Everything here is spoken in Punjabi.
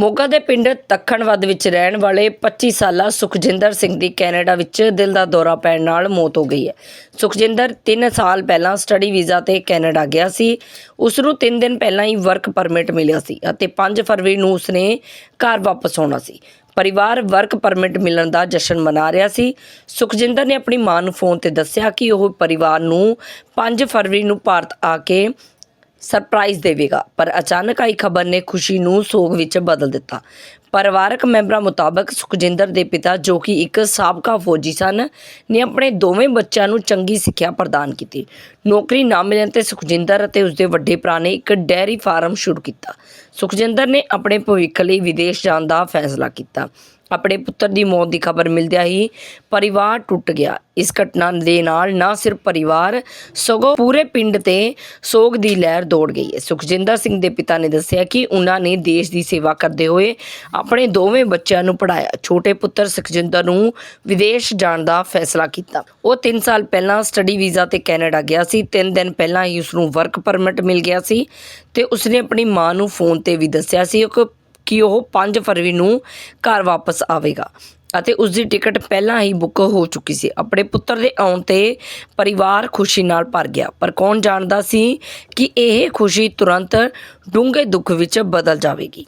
ਮੋਗਾ ਦੇ ਪਿੰਡ ਤਖਣਵੱਦ ਵਿੱਚ ਰਹਿਣ ਵਾਲੇ 25 ਸਾਲਾ ਸੁਖਜਿੰਦਰ ਸਿੰਘ ਦੀ ਕੈਨੇਡਾ ਵਿੱਚ ਦਿਲ ਦਾ ਦੌਰਾ ਪੈਣ ਨਾਲ ਮੌਤ ਹੋ ਗਈ ਹੈ। ਸੁਖਜਿੰਦਰ 3 ਸਾਲ ਪਹਿਲਾਂ ਸਟੱਡੀ ਵੀਜ਼ਾ ਤੇ ਕੈਨੇਡਾ ਗਿਆ ਸੀ। ਉਸ ਨੂੰ 3 ਦਿਨ ਪਹਿਲਾਂ ਹੀ ਵਰਕ ਪਰਮਿਟ ਮਿਲਿਆ ਸੀ ਅਤੇ 5 ਫਰਵਰੀ ਨੂੰ ਉਸਨੇ ਘਰ ਵਾਪਸ ਆਉਣਾ ਸੀ। ਪਰਿਵਾਰ ਵਰਕ ਪਰਮਿਟ ਮਿਲਣ ਦਾ ਜਸ਼ਨ ਮਨਾ ਰਿਹਾ ਸੀ। ਸੁਖਜਿੰਦਰ ਨੇ ਆਪਣੀ ਮਾਂ ਨੂੰ ਫੋਨ ਤੇ ਦੱਸਿਆ ਕਿ ਉਹ ਪਰਿਵਾਰ ਨੂੰ 5 ਫਰਵਰੀ ਨੂੰ ਭਾਰਤ ਆ ਕੇ ਸਰਪ੍ਰਾਈਜ਼ ਦੇਵੇਗਾ। ਪਰ ਅਚਾਨਕ ਆਈ ਖਬਰ ਨੇ ਖੁਸ਼ੀ ਨੂੰ ਸੋਗ ਵਿੱਚ ਬਦਲ ਦਿੱਤਾ। ਪਰਿਵਾਰਕ ਮੈਂਬਰਾਂ ਮੁਤਾਬਕ ਸੁਖਜਿੰਦਰ ਦੇ ਪਿਤਾ, ਜੋ ਕਿ ਇੱਕ ਸਾਬਕਾ ਫੌਜੀ ਸਨ, ਨੇ ਆਪਣੇ ਦੋਵੇਂ ਬੱਚਿਆਂ ਨੂੰ ਚੰਗੀ ਸਿੱਖਿਆ ਪ੍ਰਦਾਨ ਕੀਤੀ। ਨੌਕਰੀ ਨਾ ਮਿਲਣ ਤੇ ਸੁਖਜਿੰਦਰ ਅਤੇ ਉਸਦੇ ਵੱਡੇ ਭਰਾ ਨੇ ਇੱਕ ਡੈਰੀ ਫਾਰਮ ਸ਼ੁਰੂ ਕੀਤਾ। ਸੁਖਜਿੰਦਰ ਨੇ ਆਪਣੇ ਭਵਿੱਖ ਲਈ ਵਿਦੇਸ਼ ਜਾਣ ਦਾ ਫੈਸਲਾ ਕੀਤਾ। ਆਪਣੇ ਪੁੱਤਰ ਦੀ ਮੌਤ ਦੀ ਖਬਰ ਮਿਲਦਿਆਂ ਹੀ ਪਰਿਵਾਰ ਟੁੱਟ ਗਿਆ। ਇਸ ਘਟਨਾ ਦੇ ਨਾਲ ਨਾ ਸਿਰਫ ਪਰਿਵਾਰ, ਸਗੋਂ ਪੂਰੇ ਪਿੰਡ ਤੇ ਸੋਗ ਦੀ ਲਹਿਰ ਦੌੜ ਗਈ ਹੈ। ਸੁਖਜਿੰਦਰ ਸਿੰਘ ਦੇ ਪਿਤਾ ਨੇ ਦੱਸਿਆ ਕਿ ਉਹਨਾਂ ਨੇ ਦੇਸ਼ ਦੀ ਸੇਵਾ ਕਰਦੇ ਹੋਏ ਆਪਣੇ ਦੋਵੇਂ ਬੱਚਿਆਂ ਨੂੰ ਪੜਾਇਆ ਛੋਟੇ ਪੁੱਤਰ ਸੁਖਜਿੰਦਰ ਨੂੰ ਵਿਦੇਸ਼ ਜਾਣ ਦਾ ਫੈਸਲਾ ਕੀਤਾ। ਉਹ 3 ਸਾਲ ਪਹਿਲਾਂ ਸਟੱਡੀ ਵੀਜ਼ਾ ਤੇ ਕੈਨੇਡਾ ਗਿਆ ਸੀ। 3 ਦਿਨ ਪਹਿਲਾਂ ਹੀ ਉਸ ਨੂੰ ਵਰਕ ਪਰਮਿਟ ਮਿਲ ਗਿਆ ਸੀ ਤੇ ਉਸਨੇ ਆਪਣੀ ਮਾਂ ਨੂੰ ਫੋਨ ਤੇ ਵੀ ਦੱਸਿਆ ਸੀ। ਕਿ ਕਿ ਉਹ 5 ਫਰਵਰੀ ਨੂੰ ਘਰ ਵਾਪਸ ਆਵੇਗਾ ਅਤੇ ਉਸ ਦੀ ਟਿਕਟ ਪਹਿਲਾਂ ਹੀ ਬੁੱਕ ਹੋ ਚੁੱਕੀ ਸੀ। ਆਪਣੇ ਪੁੱਤਰ ਦੇ ਆਉਣ ਤੇ ਪਰਿਵਾਰ ਖੁਸ਼ੀ ਨਾਲ ਭਰ ਗਿਆ। ਪਰ ਕੌਣ ਜਾਣਦਾ ਸੀ ਕਿ ਇਹ ਖੁਸ਼ੀ ਤੁਰੰਤ ਡੂੰਘੇ ਦੁੱਖ ਵਿੱਚ ਬਦਲ ਜਾਵੇਗੀ।